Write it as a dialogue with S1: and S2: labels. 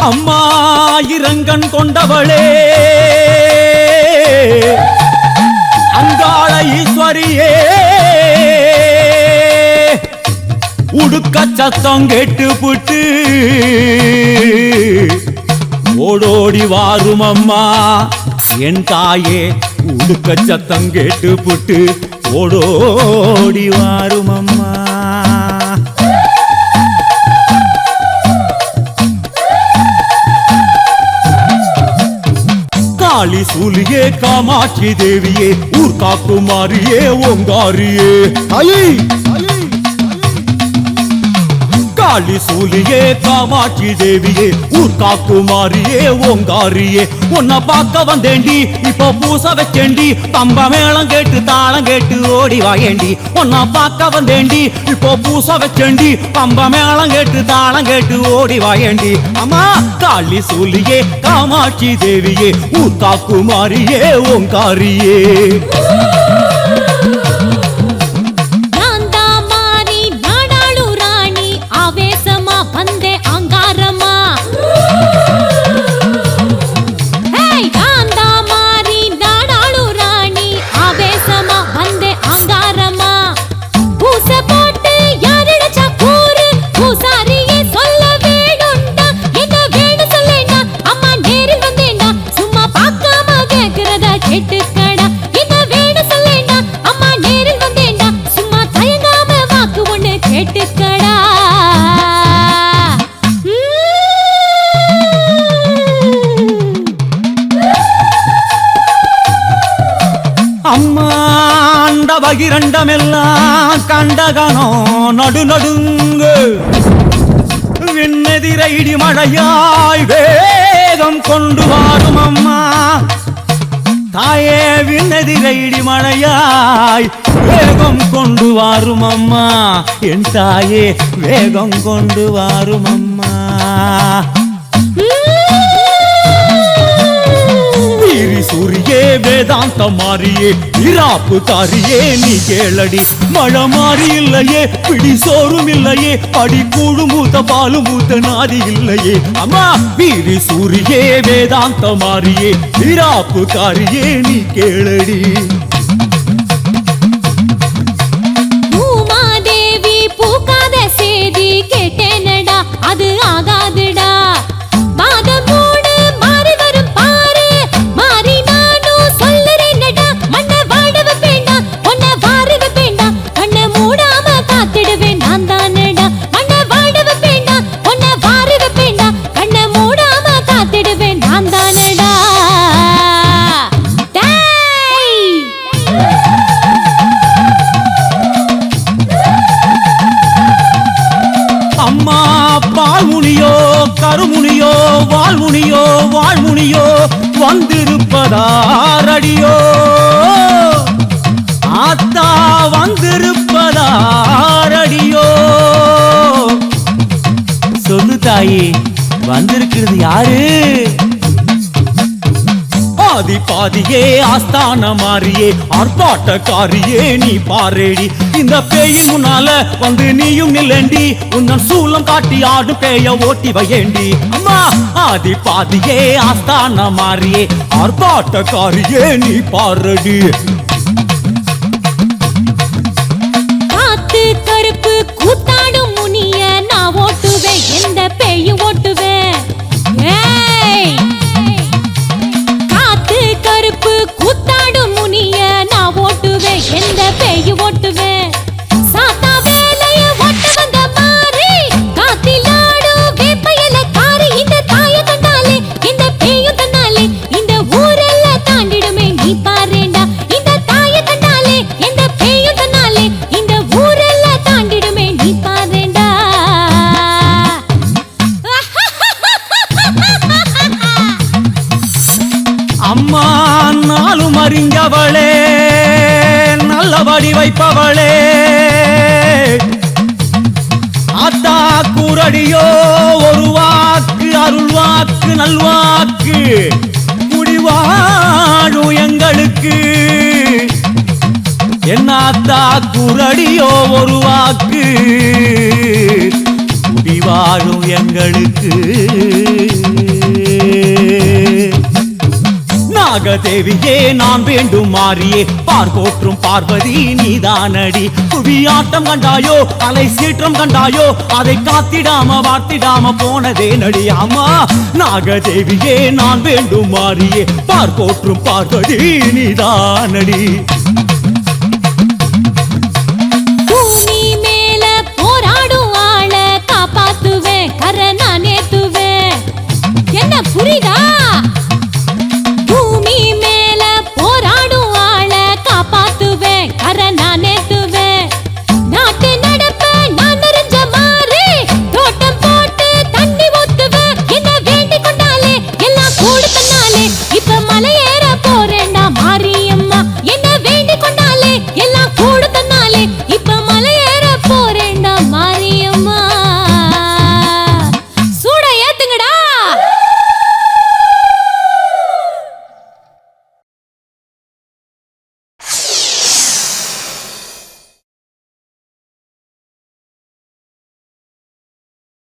S1: அம்மா இரங்கன் கொண்டவளே. அங்காள ஈஸ்வரியே. உடுக்க சத்தம் கேட்டு புட்டு. ஓடோடி வாரும் அம்மா என் தாயே. உடுக்க சத்தம் கேட்டு புட்டு. ஓடோடி வாரும் அம்மா காளி சூலியே காமாட்சி தேவியே ஊர் காக்குமாரியே ஓங்காரியே. ஐயே காளி சூலியே காமாட்சி தேவியே ஊர்கா குமாரியே ஓங்காரியே. உன்னை பார்க்க வந்தேண்டி இப்போ பூச வச்சேண்டி தம்ப மேளம் கேட்டு தாளம் கேட்டு ஓடி வாயேண்டி உன்னை பார்க்க வந்தேண்டி இப்போ பூச வச்சேண்டி தம்ப மேளம் கேட்டு தாளம் கேட்டு ஓடி வாயேண்டி அம்மா காளி சூலியே காமாட்சி தேவியே ஊர்கா குமாரியே ஓங்காரியே. அம்மாண்ட பகிரண்டமெல்லாம் கண்டகனோ நடு நடுங்கு விண்ணெதிர இடி மழையாய் வேகம் கொண்டு வாடும் அம்மா. தாயே விண்ணெதிர இடி மழையாய் வேகம் கொண்டு வாரும் அம்மா. என் தாயே வேகம் கொண்டு வாரும் அம்மா. வேதாந்த மாறியே இராப்பு காரியே நீ கேளடி. மழை மாறி இல்லையே பிடி சோறும் இல்லையே. அடி கூடு மூத்த பாலு மூத்த நாதி இல்லையே. அம்மா வீரி சூரியே வேதாந்த மாறியே. இராப்பு காரியே நீ கேளடி. கருமுனியோ வாழ்முனியோ வாழ்முனியோ வந்திருப்பதாரடியோ. ஆத்தா வந்திருப்பதாரடியோ. சொல்லு தாயி வந்திருக்கிறது யாரு? பாதி பாதியே ஆஸ்தான மாறியே ஆர்ப்பாட்டக்காரியே நீ பாரேடி. இந்த பேயின் முன்னால வந்து நீயும் நில்லண்டி உன்னன் சூலம் காட்டி ஆடும் பேய ஓட்டி வையேண்டி. அம்மா ஆதி பாதியே ஆஸ்தான மாறியே ஆர்ப்பாட்டக்காரியே நீ பாரடி. நல்லபடி வைப்பவளே. ஆத்தா கூரடியோ ஒரு வாக்கு அருள் வாக்கு நல்வாக்கு குடிவாழும் எங்களுக்கு. என்னாத்தா குரடியோ ஒரு வாக்கு. குடிவா எங்களுக்கு. நாகதேவியே நான் வேண்டும் மாறியே. பார் போற்றும் பார்வதி நீதானடி. புவியாட்டம் கண்டாயோ அலை சீற்றம் கண்டாயோ அதை காத்திடாம வார்த்திடாம போனதே நடி அம்மா. நாகதேவியே நான் வேண்டும் மாறியே. பார் போற்றும் பார்வதி நீதானடி.